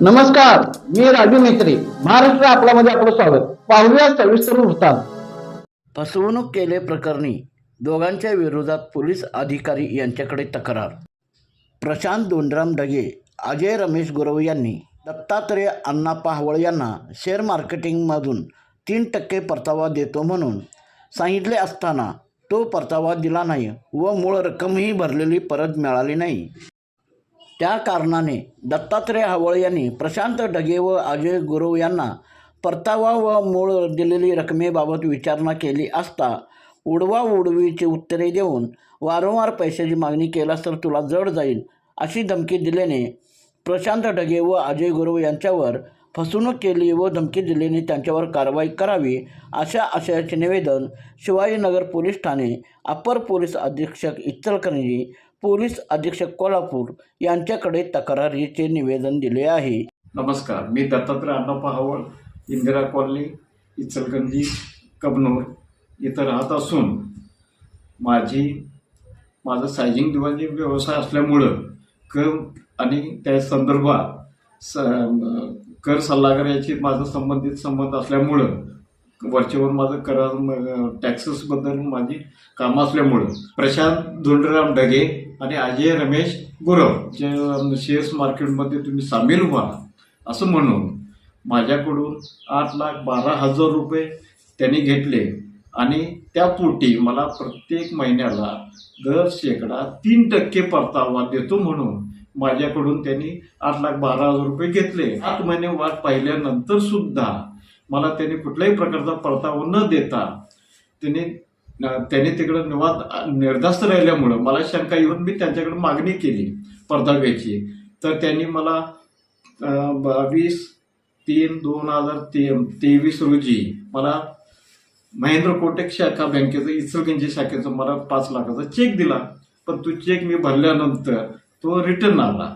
नमस्कार मी राजू मेत्री महाराष्ट्र आपल्यामध्ये आपलं स्वागत. पाहूया सविस्तर वृत्तांत. फसवणूक केले प्रकरणी दोघांच्या विरोधात पोलीस अधिकारी यांच्याकडे तक्रार. प्रशांत दोंडराम डगे अजय रमेश गुरव यांनी दत्तात्रय अण्णा पाहवळ यांना शेअर मार्केटिंगमधून तीन टक्के परतावा देतो म्हणून सांगितले असताना तो परतावा दिला नाही व मूळ रक्कमही भरलेली परत मिळाली नाही. त्या कारणाने दत्तात्रय हवळ यांनी प्रशांत ढगे व अजय गुरव यांना परतावा व मूळ दिलेली रकमेबाबत विचारणा केली असता उडवा उडवीची उत्तरे देऊन वारंवार पैशाची मागणी केलास तर तुला जड जाईल अशी धमकी दिल्याने प्रशांत ढगे व अजय गुरव यांच्यावर फसवणूक केली व धमकी दिल्याने त्यांच्यावर कारवाई करावी अशा आशयाचे निवेदन शिवाजीनगर पोलीस ठाणे अप्पर पोलीस अधीक्षक इचलकरंजी पोलीस अधीक्षक कोल्हापूर यांच्याकडे तक्रारीचे निवेदन दिले आहे. नमस्कार मी दत्तात्रय अण्णा हवळ इंदिरा कॉलनी इचलगंजी कबनूर इथं राहत असून माझी माझं सायझिंग दिवाणी व्यवसाय असल्यामुळं कर आणि त्या संदर्भात स कर सल्लागार याची माझं संबंधित संबंध असल्यामुळं वरचेवर माझं करा टॅक्सेसबद्दल माझी कामं असल्यामुळं. प्रशांत धुंडराम ढगे आणि अजय रमेश गुरव जे शेअर्स मार्केटमध्ये तुम्ही सामील व्हा असं म्हणून माझ्याकडून आठ लाख बारा हजार रुपये त्यांनी घेतले. आणि त्या पोटी मला प्रत्येक महिन्याला दर शेकडा तीन टक्के परतावा देतो म्हणून माझ्याकडून त्यांनी आठ लाख बारा हजार रुपये घेतले. आठ महिने वाट पाहिल्यानंतर सुद्धा मला त्यांनी कुठल्याही प्रकारचा परतावा न देता त्यांनी त्यांनी तिकडं निवाद निर्धास्त राहिल्यामुळं मला शंका येऊन मी त्यांच्याकडे मागणी केली परताव्याची तर त्यांनी मला बावीस तीन दोन हजार ते तेवीस रोजी मला महेंद्र कोटक शाखा बँकेचं इचलगंजी शाखेचं मला पाच लाखाचा चेक दिला. पण तो चेक मी भरल्यानंतर तो रिटर्न आला.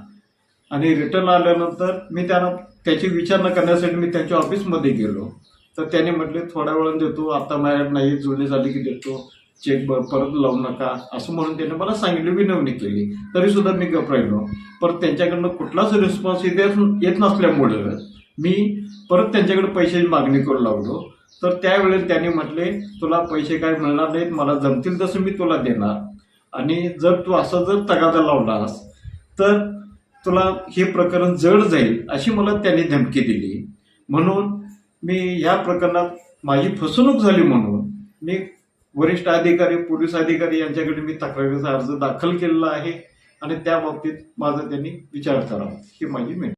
आणि रिटर्न आल्यानंतर मी त्यांना त्याची विचारणा करण्यासाठी मी त्यांच्या ऑफिसमध्ये गेलो. तर त्याने म्हटले थोड्या वेळानं देतो आता माझ्या नाही जुळणी झाली की देतो. चेक परत लावू नका. असं म्हणून त्याने मला सांगितलं विनवणी केली. तरी सुद्धा मी गप राहिलो. परत त्यांच्याकडनं कुठलाच रिस्पॉन्स येत येत नसल्यामुळं मी परत त्यांच्याकडे पैशाची मागणी करू लागलो. तर त्यावेळेस त्यांनी म्हटले तुला पैसे काय मिळणार नाहीत मला जमतील तसं मी तुला देणार. आणि जर तू असं जर तगादा लावलास तर तुला हे प्रकरण जड जाईल अशी मला त्याने धमकी दिली. म्हणून मी या प्रकरणात माझी फसवणूक झाली म्हणून मी वरिष्ठ अधिकारी पोलीस अधिकारी यांच्याकडे मी तक्रारीचा अर्ज दाखल केलेला आहे आणि त्या बाबतीत माझा त्यांनी विचार करावा ही माझी मेट